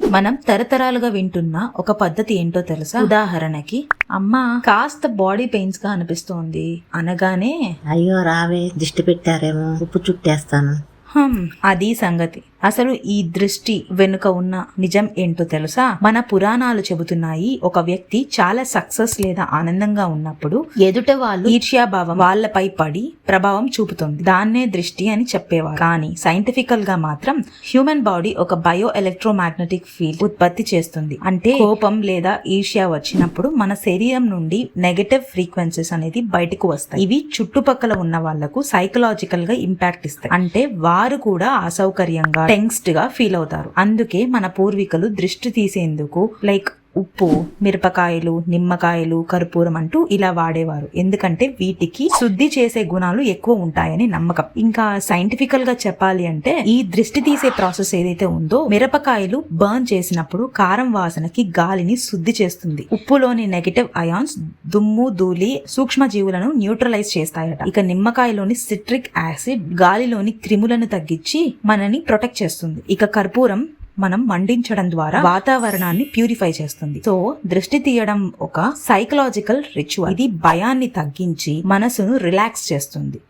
మనం తరతరాలుగా వింటున్న ఒక పద్ధతి ఏంటో తెలుసా? ఉదాహరణకి అమ్మా కాస్త బాడీ పెయిన్స్గా అనిపిస్తోంది అనగానే అయ్యో రావే దిష్టి పెట్టారేమో ఉప్పు చుట్టేస్తాను. అది సంగతి. అసలు ఈ దృష్టి వెనుక ఉన్న నిజం ఏంటో తెలుసా? మన పురాణాలు చెబుతున్నాయి ఒక వ్యక్తి చాలా సక్సెస్ లేదా ఆనందంగా ఉన్నప్పుడు ఎదుట వాళ్ళు ఈర్ష్యాభావం వాళ్ళపై పడి ప్రభావం చూపుతుంది. దాన్నే దృష్టి అని చెప్పేవారు. కానీ సైంటిఫికల్గా మాత్రం హ్యూమన్ బాడీ ఒక బయో ఎలక్ట్రోమాగ్నెటిక్ ఫీల్డ్ ఉత్పత్తి చేస్తుంది. అంటే కోపం లేదా ఈర్ష్య వచ్చినప్పుడు మన శరీరం నుండి నెగటివ్ ఫ్రీక్వెన్సీస్ అనేది బయటకు వస్తాయి. ఇవి చుట్టుపక్కల ఉన్న వాళ్ళకు సైకలాజికల్గా ఇంపాక్ట్ ఇస్తాయి. అంటే వారు కూడా అసౌకర్యంగా టెన్స్డ్గా ఫీల్ అవుతారు. అందుకే మన పూర్వీకులు దృష్టి తీసేందుకు లైక్ ఉప్పు మిరపకాయలు నిమ్మకాయలు కర్పూరం అంటూ ఇలా వాడేవారు. ఎందుకంటే వీటికి శుద్ధి చేసే గుణాలు ఎక్కువ ఉంటాయని నమ్మకం. ఇంకా సైంటిఫికల్గా చెప్పాలి అంటే ఈ దృష్టి తీసే ప్రాసెస్ ఏదైతే ఉందో మిరపకాయలు బర్న్ చేసినప్పుడు కారం వాసనకి గాలిని శుద్ధి చేస్తుంది. ఉప్పులోని నెగటివ్ అయాన్స్ దుమ్ము ధూళి సూక్ష్మ జీవులను న్యూట్రలైజ్ చేస్తాయట. ఇక నిమ్మకాయలోని సిట్రిక్ యాసిడ్ గాలిలోని క్రిములను తగ్గించి మనని ప్రొటెక్ట్ చేస్తుంది. ఇక కర్పూరం మనం మండించడం ద్వారా వాతావరణాన్ని ప్యూరిఫై చేస్తుంది. సో దృష్టి తీయడం ఒక సైకలాజికల్ రిచువల్. ఇది భయాన్ని తగ్గించి మనసును రిలాక్స్ చేస్తుంది.